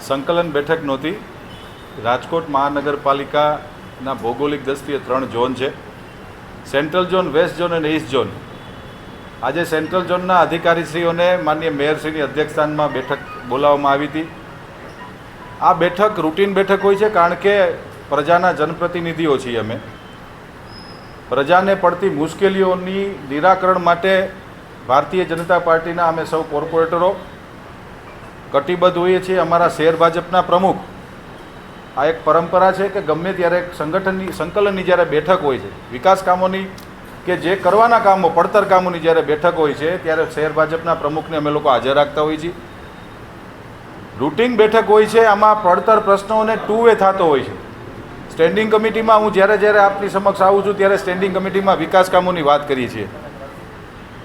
સંકલન બેઠક નહોતી રાજકોટ મહાનગરપાલિકાના ભૌગોલિક દ્રષ્ટિએ ત્રણ ઝોન છે. સેન્ટ્રલ ઝોન, વેસ્ટ ઝોન અને ઈસ્ટ ઝોન. આજે સેન્ટ્રલ ઝોનના અધિકારીશ્રીઓને માન્ય મેયરશ્રીની અધ્યક્ષસ્થાનમાં બેઠક બોલાવવામાં આવી હતી. આ બેઠક રૂટીન બેઠક હોય છે કારણ કે પ્રજાના જનપ્રતિનિધિઓ છીએ અમે. પ્રજાને પડતી મુશ્કેલીઓની નિરાકરણ માટે ભારતીય જનતા પાર્ટીના અમે સૌ કોર્પોરેટરો કટિબદ્ધ હોઈએ છીએ અમારા શહેર ભાજપના પ્રમુખ. આ એક પરંપરા છે કે ગમે ત્યારે સંગઠનની, સંકલનની જ્યારે બેઠક હોય છે, વિકાસ કામોની કે જે કરવાના કામો, પડતર કામોની જ્યારે બેઠક હોય છે, ત્યારે શહેર ભાજપના પ્રમુખને અમે લોકો હાજર રાખતા હોઈએ છીએ. રૂટિન બેઠક હોય છે, આમાં પડતર પ્રશ્નોને ટુ વે થતો હોય છે. સ્ટેન્ડિંગ કમિટીમાં હું જ્યારે જ્યારે આપની સમક્ષ આવું છું, ત્યારે સ્ટેન્ડિંગ કમિટીમાં વિકાસ કામોની વાત કરીએ છીએ.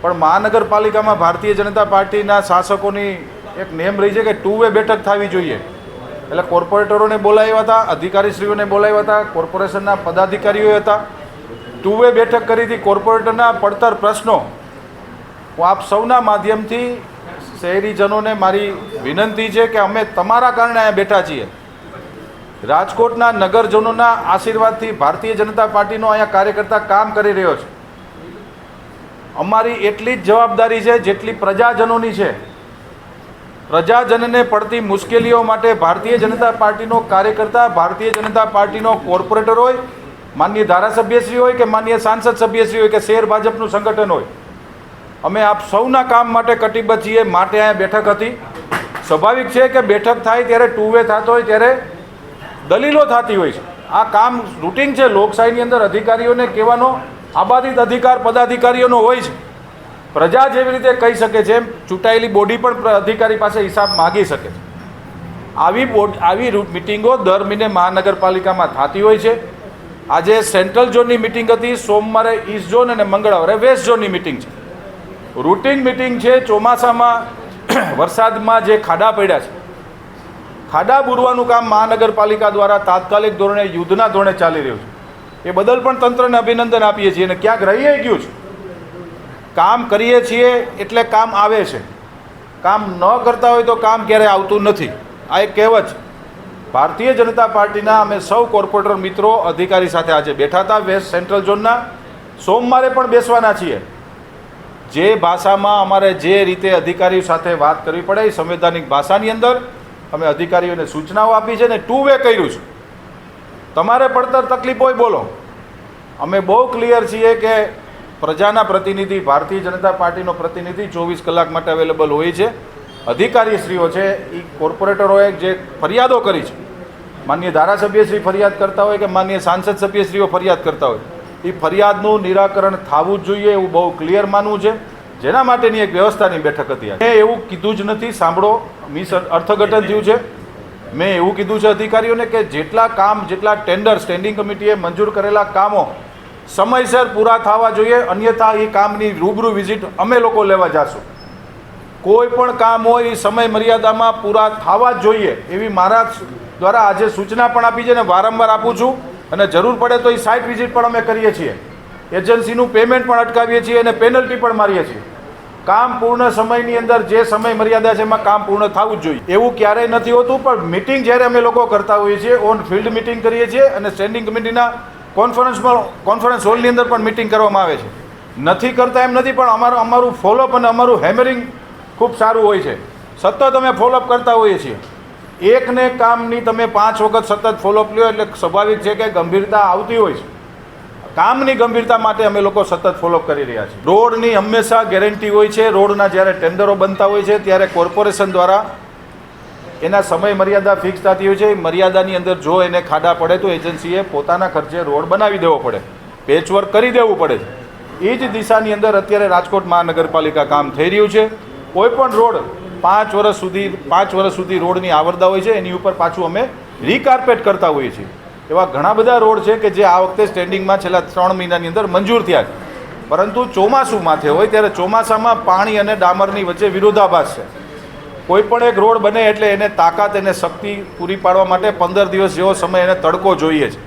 પણ મહાનગરપાલિકામાં ભારતીય જનતા પાર્ટીના શાસકોની એક નેમ રહી છે કે ટુ વે બેઠક થવી જોઈએ. એટલે કોર્પોરેટરોને બોલાવ્યા હતા, અધિકારીશ્રીઓને બોલાવ્યા હતા, કોર્પોરેશનના પદાધિકારીઓ હતા. ટુ વે બેઠક કરી હતી કોર્પોરેટરના પડતર પ્રશ્નો. હું આપ સૌના માધ્યમથી શહેરીજનોને મારી વિનંતી છે કે અમે તમારા કારણે અહીંયા બેઠા છીએ. રાજકોટના નગરજનોના આશીર્વાદથી ભારતીય જનતા પાર્ટીનો અહીંયા કાર્યકર્તા કામ કરી રહ્યો છે. અમારી એટલી જ જવાબદારી છે જેટલી પ્રજાજનોની છે. પ્રજાજનને પડતી મુશ્કેલીઓ માટે ભારતીય જનતા પાર્ટીનો કાર્યકર્તા, ભારતીય જનતા પાર્ટીનો કોર્પોરેટર હોય માન્ય ધારાસભ્યશ્રી હોય કે માન્ય સાંસદ સભ્યશ્રી હોય કે શેર ભાજપનું સંગઠન હોય. અમે આપ સૌના કામ માટે કટિબદ્ધ છીએ માટે અહીંયા બેઠક હતી. સ્વાભાવિક છે કે બેઠક થાય ત્યારે ટુ વે થતો હોય, ત્યારે દલીલો થતી હોય છે. આ કામ રૂટિન છે. લોકશાહીની અંદર અધિકારીઓને કહેવાનો આબાદિત અધિકાર, પદાધિકારીઓનો હોય છે. પ્રજા જેવી રીતે કહી શકે છે એમ, ચૂંટાયેલી બોડી પણ અધિકારી પાસે હિસાબ માગી શકે છે. આવી બોડ આવી મિટિંગો દર મહિને મહાનગરપાલિકામાં થતી હોય છે. આજે સેન્ટ્રલ ઝોનની મિટિંગ હતી, સોમવારે ઈસ્ટ ઝોન અને મંગળવારે વેસ્ટ ઝોનની મિટિંગ છે. રૂટિન મિટિંગ છે, ચોમાસામાં વરસાદમાં જે ખાડા પડ્યા છે. ખાડા બુરવાનું કામ મહાનગરપાલિકા દ્વારા તાત્કાલિક ધોરણે, યુદ્ધના ધોરણે ચાલી રહ્યું છે. એ બદલ પણ તંત્રને અભિનંદન આપીએ છીએ અને ક્યાંક રહી ગયું છે? કામ કરીએ છીએ એટલે કામ આવે છે. કામ ન કરતા હોય તો કામ ક્યારેય આવતું નથી. આ એક કહેવત છે. ભારતીય જનતા પાર્ટીના અમે સૌ કોર્પોરેટર મિત્રો અધિકારી સાથે આજે બેઠા હતા વેસ્ટ સેન્ટ્રલ ઝોનના. સોમવારે પણ બેસવાના છીએ. જે ભાષામાં અમારે જે રીતે અધિકારીઓ સાથે વાત કરવી પડે એ સંવૈધાનિક ભાષાની અંદર અમે અધિકારીઓને સૂચનાઓ આપી છે ને ટુ વે કર્યું છે. તમારે પડતર તકલીફ હોય બોલો. અમે બહુ ક્લિયર છીએ કે પ્રજાના પ્રતિનિધિ, ભારતીય જનતા પાર્ટીનો પ્રતિનિધિ ચોવીસ કલાક માટે અવેલેબલ હોય છે. અધિકારીશ્રીઓ છે એ કોર્પોરેટરોએ જે ફરિયાદો કરી છે માન્ય ધારાસભ્યશ્રી ફરિયાદ કરતા હોય કે માન્ય સાંસદ સભ્યશ્રીઓ ફરિયાદ કરતા હોય એ ફરિયાદનું નિરાકરણ થવું જ જોઈએ એવું બહુ ક્લિયર માનવું છે. જેના માટેની એક વ્યવસ્થાની બેઠક હતી મેં એવું કીધું જ નથી, સાંભળો, મિસ અર્થઘટન થયું છે. મેં એવું કીધું છે અધિકારીઓને કે જેટલા કામ, જેટલા ટેન્ડર સ્ટેન્ડિંગ કમિટીએ મંજૂર કરેલા કામો સમયસર પૂરા થવા જોઈએ, અન્યથા એ કામની રૂબરૂ વિઝિટ અમે લોકો લેવા જશું. કોઈ પણ કામ હોય, એ સમય મર્યાદામાં પૂરા થવા જ જોઈએ, એવી મારા દ્વારા આજે સૂચના પણ આપી છે અને વારંવાર આપું છું. અને જરૂર પડે તો એ સાઇટ વિઝિટ પણ અમે કરીએ છીએ. એજન્સીનું પેમેન્ટ પણ અટકાવીએ છીએ અને પેનલ્ટી પણ મારીએ છીએ. કામ પૂર્ણ સમયની અંદર જે સમય મર્યાદા છે એમાં કામ પૂર્ણ થવું જ જોઈએ. એવું ક્યારેય નથી હોતું, પણ મિટિંગ જ્યારે અમે લોકો કરતા હોઈએ છીએ ઓન ફિલ્ડ મિટિંગ કરીએ છીએ અને સ્ટેન્ડિંગ કમિટીના કોન્ફરન્સમાં કોન્ફરન્સ હોલની અંદર પણ મિટિંગ કરવામાં આવે છે. નથી કરતા એમ નથી, પણ અમારું અમારું ફોલોઅપ અને અમારું હેમરિંગ ખૂબ સારું હોય છે. સતત અમે ફોલોઅપ કરતા હોઈએ છીએ. એકને કામની તમે પાંચ વખત સતત ફોલોઅપ લ્યો એટલે સ્વાભાવિક છે કે ગંભીરતા આવતી હોય છે. કામની ગંભીરતા માટે અમે લોકો સતત ફોલોઅપ કરી રહ્યા છીએ. રોડની હંમેશા ગેરંટી હોય છે. રોડના જ્યારે ટેન્ડરો બનતા હોય છે, ત્યારે કોર્પોરેશન દ્વારા એના સમય મર્યાદા ફિક્સ થતી હોય છે. એ મર્યાદાની અંદર જો એને ખાડા પડે તો એજન્સીએ પોતાના ખર્ચે રોડ બનાવી દેવો પડે. પેચવર્ક કરી દેવું પડે. છે એ જ દિશાની અંદર અત્યારે રાજકોટ મહાનગરપાલિકા કામ થઈ રહ્યું છે. કોઈ પણ રોડ પાંચ વર્ષ સુધી, પાંચ વર્ષ સુધી રોડની આવરદા હોય છે, એની ઉપર પાછું અમે રીકાર્પેટ કરતા હોઈએ છીએ. એવા ઘણા બધા રોડ છે કે જે આ વખતે સ્ટેન્ડિંગમાં છેલ્લા ત્રણ મહિનાની અંદર મંજૂર થયા પરંતુ ચોમાસું માથે હોય, ત્યારે ચોમાસામાં પાણી અને ડામરની વચ્ચે વિરોધાભાસ છે. કોઈ પણ એક રોડ બને એટલે એને તાકાત એને શક્તિ પૂરી પાડવા માટે પંદર દિવસ જેવો સમય એને તડકો જોઈએ છે.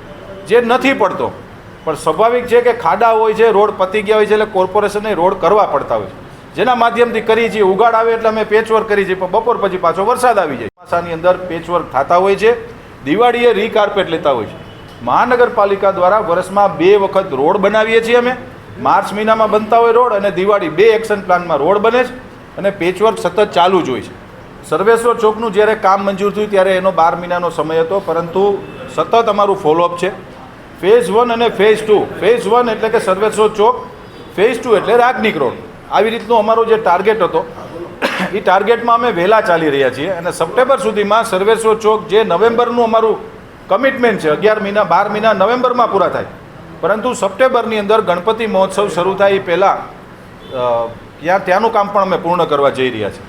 જે નથી પડતો. પણ સ્વાભાવિક છે કે ખાડા હોય છે, રોડ પતી ગયા હોય છે એટલે કોર્પોરેશનને રોડ કરવા પડતા હોય છે. જેના માધ્યમથી કરી છીએ ઉગાડ આવે એટલે અમે પેચવર્ક કરી છીએ પણ બપોર પછી પાછો વરસાદ આવી જાય. ચોમાસાની અંદર પેચવર્ક થતા હોય છે. દિવાળીએ રીકાર્પેટ લેતા હોય છે. મહાનગરપાલિકા દ્વારા વર્ષમાં બે વખત રોડ બનાવીએ છીએ અમે. માર્ચ મહિનામાં બનતા હોય રોડ અને દિવાળી બે એક્શન પ્લાનમાં રોડ બને છે. અને પેચવર્ક સતત ચાલુ જ હોય છે. સર્વેશ્વર ચોકનું જ્યારે કામ મંજૂર થયું ત્યારે એનો બાર મહિનાનો સમય હતો, પરંતુ સતત અમારું ફોલોઅપ છે. ફેઝ વન અને ફેઝ ટુ ફેઝ વન એટલે કે સર્વેશ્વર ચોક ફેઝ ટુ એટલે રાગનિક રોડ. આવી રીતનો અમારો જે ટાર્ગેટ હતો, એ ટાર્ગેટમાં અમે વહેલા ચાલી રહ્યા છીએ અને સપ્ટેમ્બર સુધીમાં સર્વેશ્વર ચોક જે નવેમ્બરનું અમારું કમિટમેન્ટ છે, અગિયાર મહિના, બાર મહિના, નવેમ્બરમાં પૂરા થાય. પરંતુ સપ્ટેમ્બરની અંદર ગણપતિ મહોત્સવ શરૂ થાય એ પહેલાં ત્યાં, ત્યાંનું કામ પણ અમે પૂર્ણ કરવા જઈ રહ્યા છીએ.